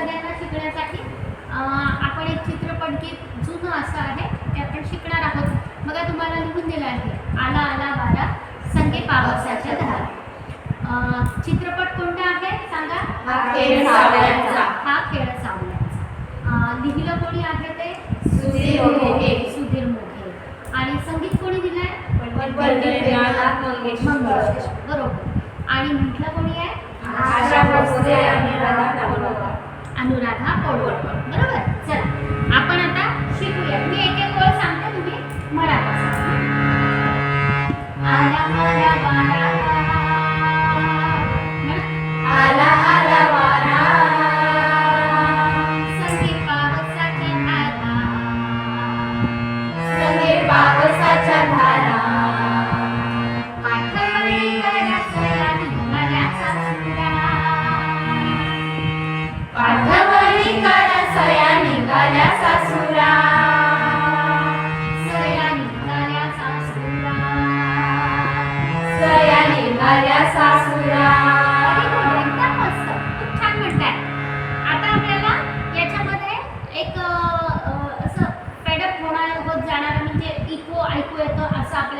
सगळ्यांना शिकण्यासाठी आपण एक चित्रपट गीत जुनं असं आहे ते आपण शिकणार आहोत. बघा तुम्हाला लिहून दिलं आहे. आला आला वारा संगे पावसाच्या धारा. चित्रपट कोणता आहे? सांगा. हा खेळ सावळ्यांचा. हा खेळ सावळ्यांचा. अं, लिहिलं कोणी आहे ते? सुधीर मोघे. सुधीर मोघे. आणि संगीत कोणी मंगेशकर. मंगेशकर. बरोबर. आणि म्हटलं कोणी आहे? आशा भोसले आणि राधा. अनुराधा पौडवळकर बरोबर? चला आपण आता शिकूया. मी एक एक ओळ सांगते तुम्ही म्हणा तसं. आला आला वारा. आला आला संगे संगे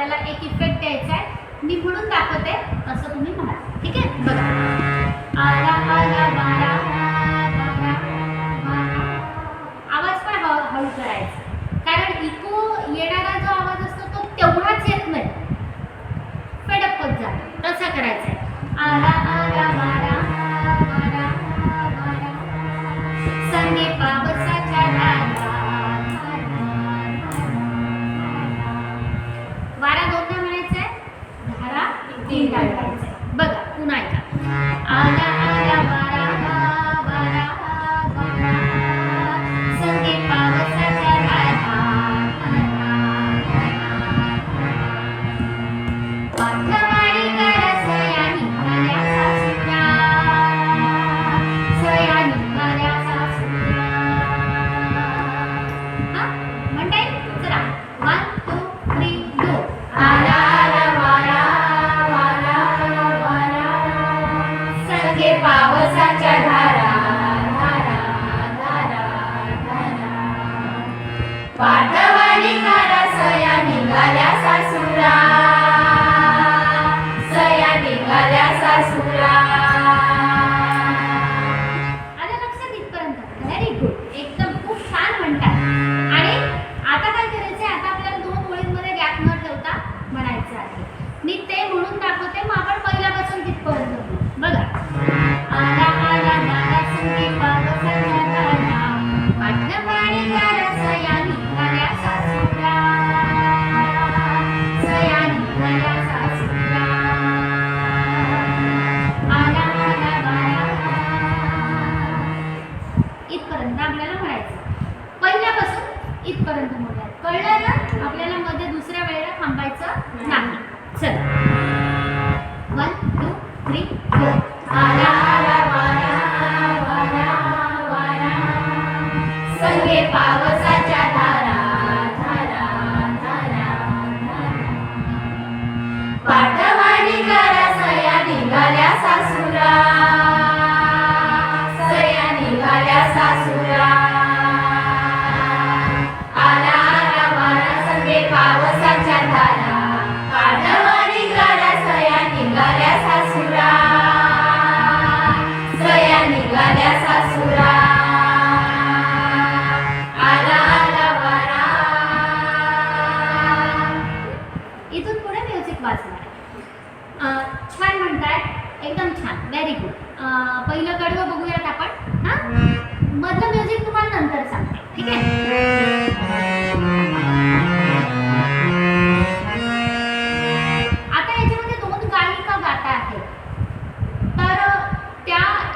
आपल्याला एक इफेक्ट द्यायचा आहे. मी म्हणून दाखवते असं तुम्ही म्हणा ठीक आहे? बघा. आला आला वारा आवाज पण हळू करायचा. कारण इको येणारा जो आवाज असतो तो तेवढाच येत नाही. फेडअप होत जातो. तसा करायचा आहे. आला आला मारा वारा वारा संगे पावसाच्या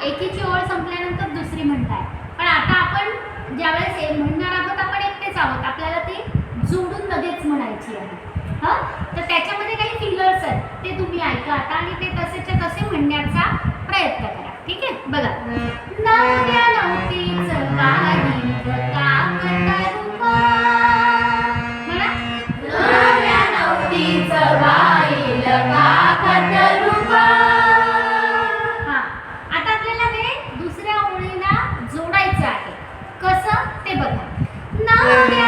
एकीची ओळ संपल्यानंतर दुसरी म्हणताय. पण आता आपण ज्यावेळेस वेळेस म्हणणार आहोत आपण एकटेच आहोत. आपल्याला ती जोडून लगेच म्हणायची आहे. हं? तर त्याच्यामध्ये काही फिंगर्स आहेत. ते तुम्ही ऐका आता आणि ते तसेच्या तसे म्हणण्याचा प्रयत्न करा. ठीक आहे? बघा. नव्या नव्हतीच काही म्हणा नव्या नवतीच गाईल काकत Amen.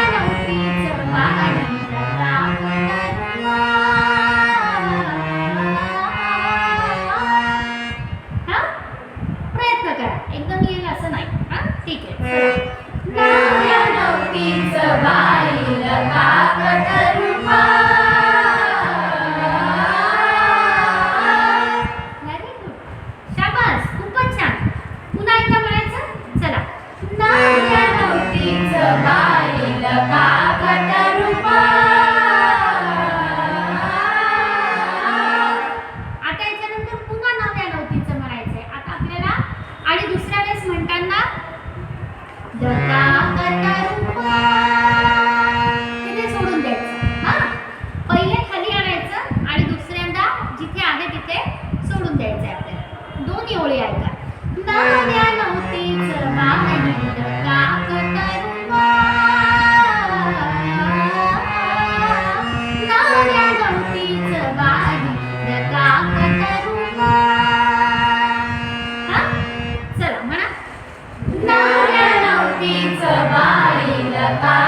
No, no, no, it's a body, the body.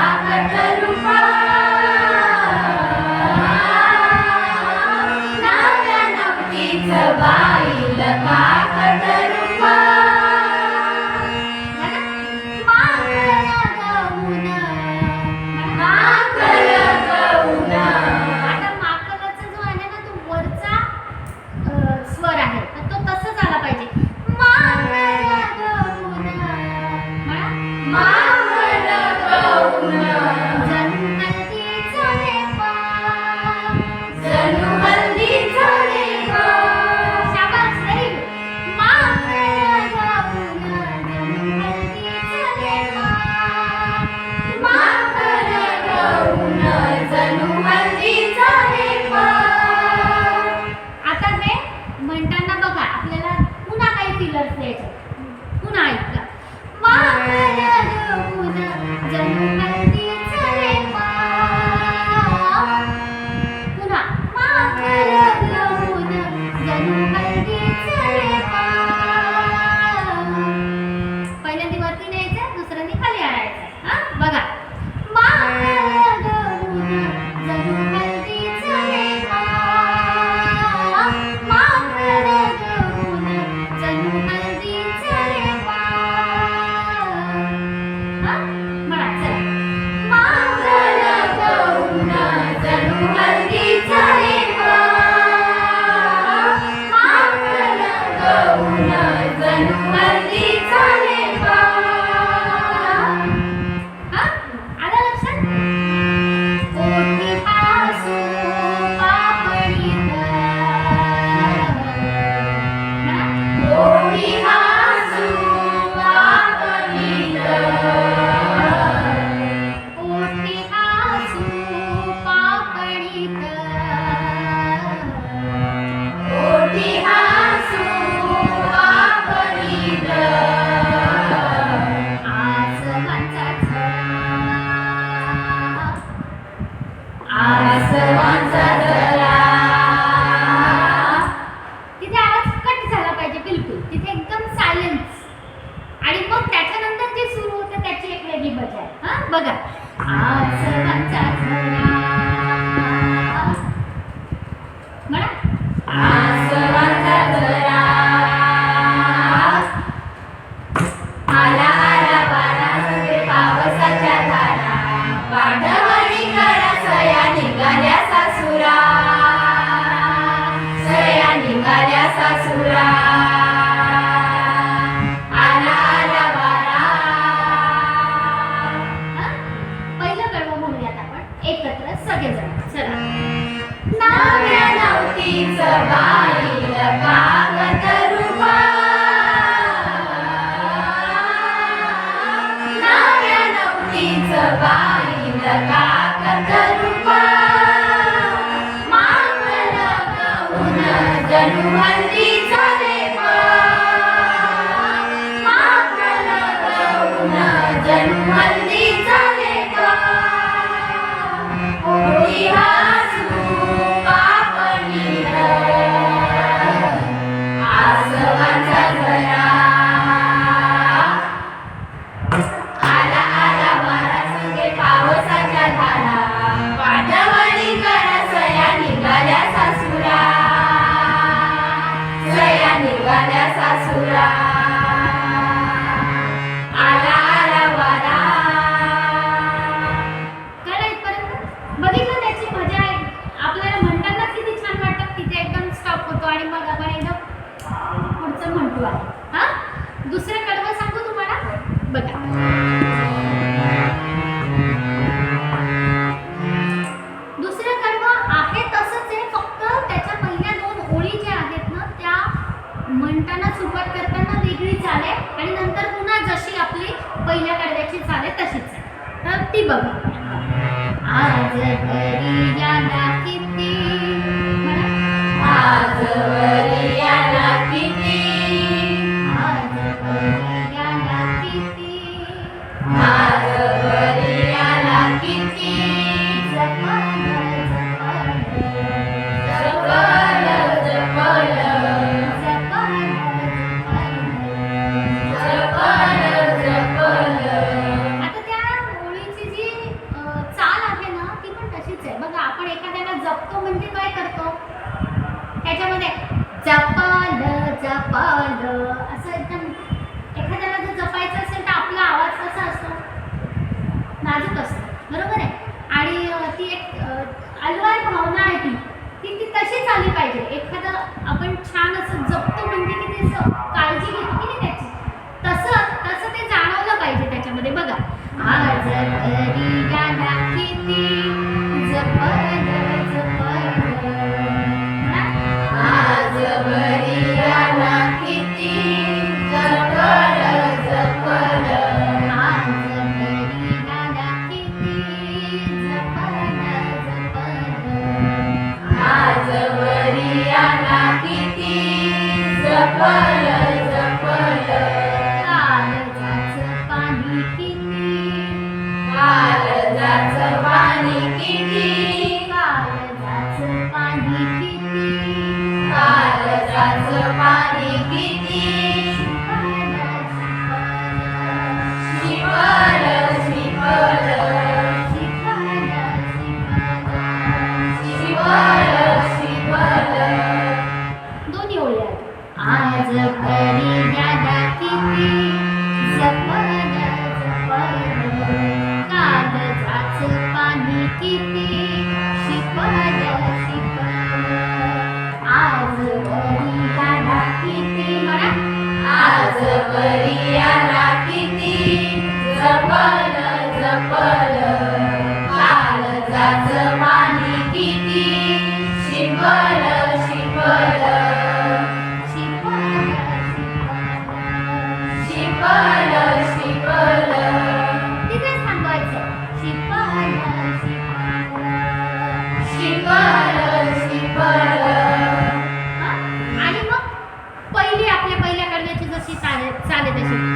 आहे तशीच. तर ती बघू. आज घरी किती? आज घरी आपण छान असं जपतो म्हणजे की ते काळजी घेतो की नाही त्याची. तसं तसं ते जाणवलं पाहिजे त्याच्यामध्ये. बघा. Paniki বাড়িতে শিখতে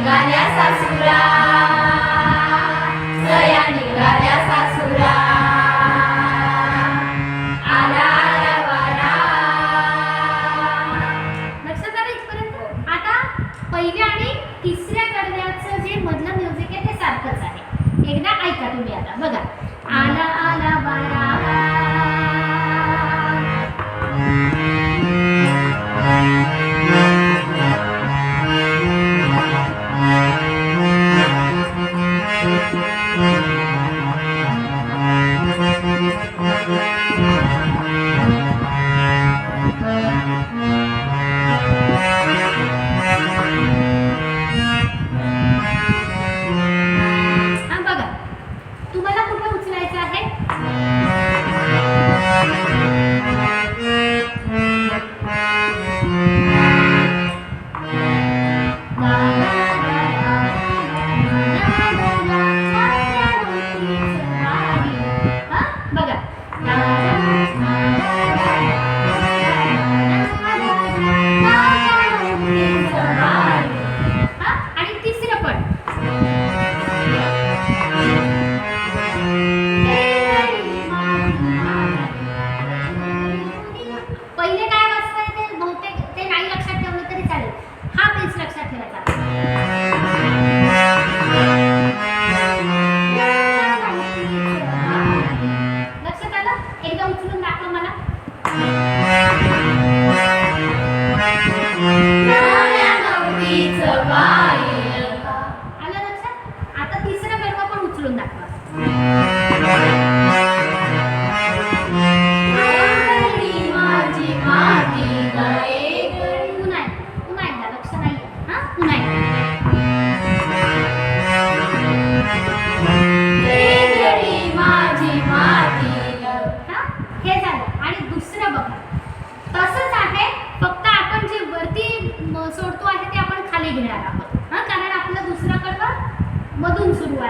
निघाल्या सासुरा. सासुरा. लक्षात आलं आता पहिल्या आणि तिसऱ्या कडव्याचं जे मधलं म्युझिक आहे ते सारखंच आहे. एकदा ऐका तुम्ही आता. बघा. 轮奶。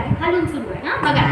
ပါတယ်ခါလုံးစုလို့ရနော်ဟုတ်ကဲ့